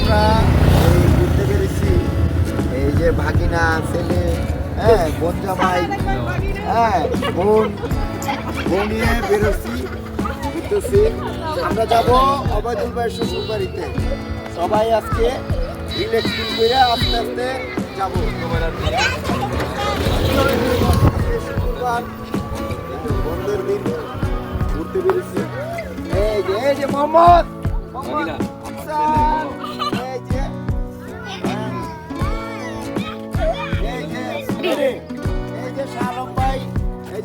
আমরা এই ঘুরতে পেরেছি এই যে ভাগিনা ছেলে হ্যাঁ বোন জামাই হ্যাঁ বোন বোন নিয়ে বেরোচ্ছি। ঘুরতেছি আমরা যাব অবায়দুল ভাইয়ের শ্বশুর বাড়িতে। সবাই আজকে রিল্যাক্স ফিল করে আস্তে আস্তে যাব। শুক্রবার বন্ধের দিন ঘুরতে বেরিয়েছি। এই যে এই যে মোহাম্মদ মোহাম্মদ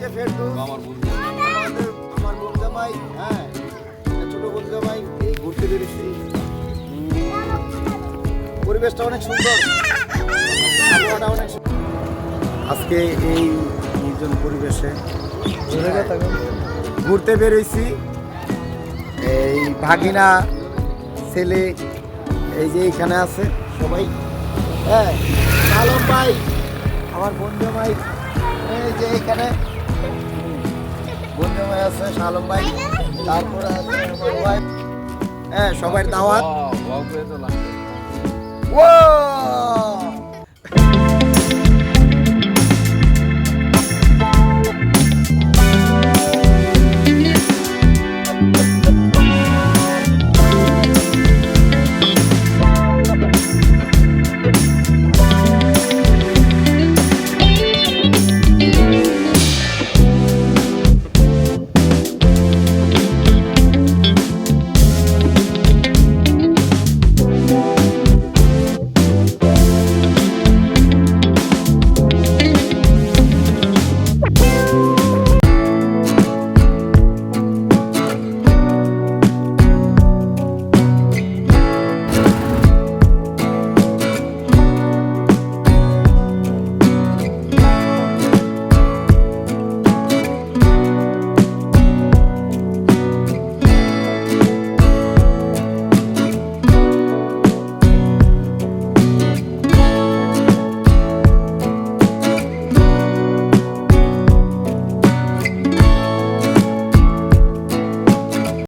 যে ফেরদৌস আমাদের আমার বোন জামাই হ্যাঁ ছোট বোন জামাই এই ঘুরতে বেরিয়েছি। পরিবেশটা অনেক সুন্দর। আবহাওয়াটা অনেক। আজকে এই নির্জন পরিবেশে ঘুরতে বেরোইছি এই ভাগিনা ছেলে এই যে এখানে আছে সবাই হ্যাঁ আলম ভাই আমার বন্ধু ভাই এই যে এখানে। বন্ধু ভাই আছে শালম ভাই তারপরে আছে আমার ভাই। হ্যাঁ সবার দাওয়াত। ও